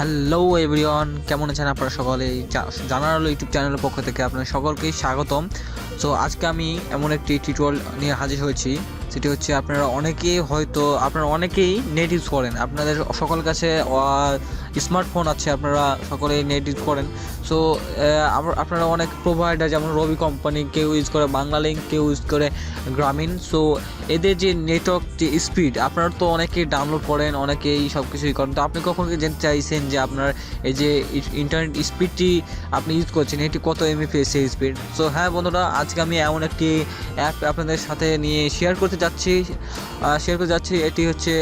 Hello everyone কেমন আছেন আপনারা সকলে? জানার হলো ইউটিউব চ্যানেলের পক্ষ থেকে আপনার সকলকেই স্বাগতম। সো আজকে আমি এমন একটি টিউটোরিয়াল নিয়ে হাজির হয়েছি। সেটি হচ্ছে আপনারা অনেকেই হয়তো আপনারা অনেকেই নেট ইউজ করেন আপনাদের সকল কাছে স্মার্টফোন আছে, আপনারা সকলে নেট ইউজ করেন। সো আপনারা অনেক প্রোভাইডার যেমন রবি কোম্পানি কেউ ইউজ করে বাংলা লিঙ্ক কেউ ইউজ করে গ্রামীণ সো এদের যে নেটওয়ার্ক যে স্পিড আপনারা তো অনেকেই ডাউনলোড করেন, অনেকেই সব কিছুই করেন। তো আপনি কখন জানতে চাইছেন যে আপনার এই যে ইন্টারনেট স্পিডটি আপনি ইউজ করছেন, এটি কত এমএফএস এই স্পিড সো হ্যাঁ বন্ধুরা, আজকে আমি এমন একটি অ্যাপ আপনাদের সাথে নিয়ে শেয়ার করতে যাচ্ছি। শেয়ার করতে যাচ্ছি, এটি হচ্ছে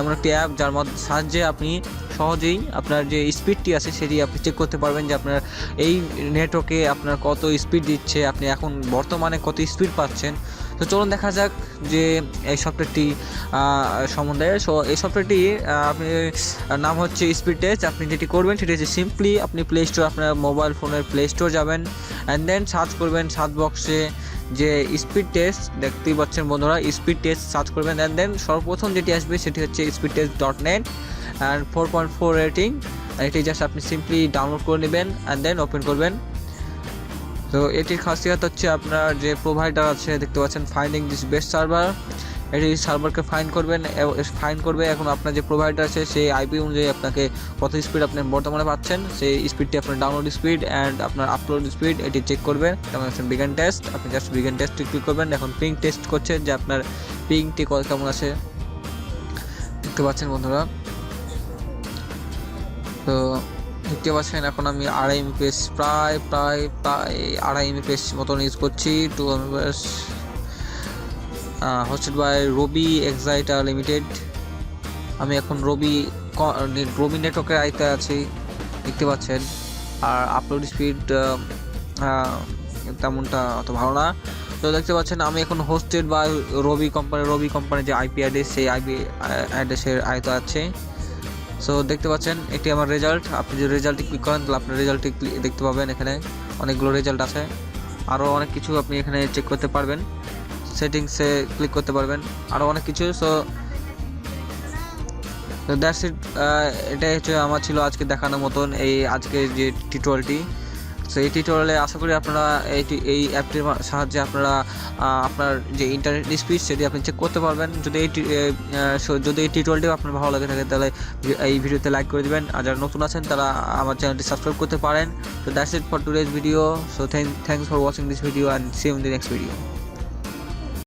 এমন একটি অ্যাপ যার সাহায্যে আপনি সহজেই আপনার যে স্পিডটি আছে সেটি আপনি চেক করতে পারবেন যে আপনার এই নেটওয়ার্কে আপনার কত স্পিড দিচ্ছে, আপনি এখন বর্তমানে কত স্পিড পাচ্ছেন। তো চলুন দেখা যাক যে এই সফটওয়্যারটি সম্বন্ধে। সো এই সফটওয়্যারটি আপনি নাম হচ্ছে স্পিড টেস্ট আপনি যেটি করবেন সেটি হচ্ছে সিম্পলি আপনি প্লে স্টোর আপনার মোবাইল ফোনের প্লে স্টোর যাবেন। অ্যান্ড দেন সার্চ করবেন সার্চ বক্সে যে স্পিড টেস্ট দেখতেই পাচ্ছেন বন্ধুরা স্পিড টেস্ট সার্চ করবেন। অ্যান্ড দেন সর্বপ্রথম যেটি আসবে সেটি হচ্ছে speed test dot net and four point four rating এটি জাস্ট আপনি সিম্পলি ডাউনলোড করে নেবেন অ্যান্ড দেন ওপেন করবেন। তো এটির খাসিয়াত হচ্ছে আপনার যে প্রোভাইডার আছে, দেখতে পাচ্ছেন ফাইন্ডিং দিস বেস্ট সার্ভার এটি সার্ভারকে ফাইন করবেন ফাইন করবে। এখন আপনার যে প্রোভাইডার আছে, সেই আইপি অনুযায়ী আপনাকে কত স্পিড আপনি বর্তমানে পাচ্ছেন, সেই স্পিডটি আপনার ডাউনলোড স্পিড অ্যান্ড আপনার আপলোড স্পিড এটি চেক করবে যেমন হচ্ছে বিগান টেস্ট আপনি জাস্ট বিগান টেস্টে ক্লিক করবেন। এখন পিং টেস্ট করছে যে আপনার পিংটি কেমন আছে? দেখতে পাচ্ছেন বন্ধুরা। তো দেখতে পাচ্ছেন, এখন আমি আড়াই এমপিএস প্রায় প্রায় প্রায় আড়াই এমপিএস মতন ইউজ করছি। Two M MPS hosted by Robi Axiata limited আমি এখন রবি রবি নেটওয়ার্কের আইতে আছি, দেখতে পাচ্ছেন। আর আপলোড স্পিড তেমনটা অত ভালো না। তো দেখতে পাচ্ছেন, আমি এখন হোস্টেড বা রবি কোম্পানি রবি কোম্পানির যে আইপি অ্যাড্রেস সেই আইপি অ্যাড্রেসের আয়তা আছে। সো দেখতে পাচ্ছেন, এটি আমার রেজাল্ট আপনি যদি রেজাল্টে ক্লিক করেন, তাহলে আপনার রেজাল্টে দেখতে পাবেন এখানে। অনেকগুলো রেজাল্ট আছে। আরও অনেক কিছু আপনি এখানে চেক করতে পারবেন। সেটিংসে ক্লিক করতে পারবেন। আরও অনেক কিছু। সো দ্যাটস ইট এটাই হচ্ছে আমার ছিল আজকে দেখানোর মতন এই আজকে যে টিউটোরিয়ালটি সো এই টিউটোরিয়ালে আশা করি আপনারা এই এই অ্যাপটির সাহায্যে আপনারা আপনার যে ইন্টারনেট স্পিড সেটি আপনি চেক করতে পারবেন। যদি এই যদি এই টিউটোরিয়ালটিও আপনার ভালো লাগে থাকে, তাহলে এই ভিডিওতে লাইক করে দিবেন। আর যারা নতুন আছেন, তারা আমার চ্যানেলটি সাবস্ক্রাইব করতে পারেন। তো that's it for today's video so thank thanks for watching this video and see in the next video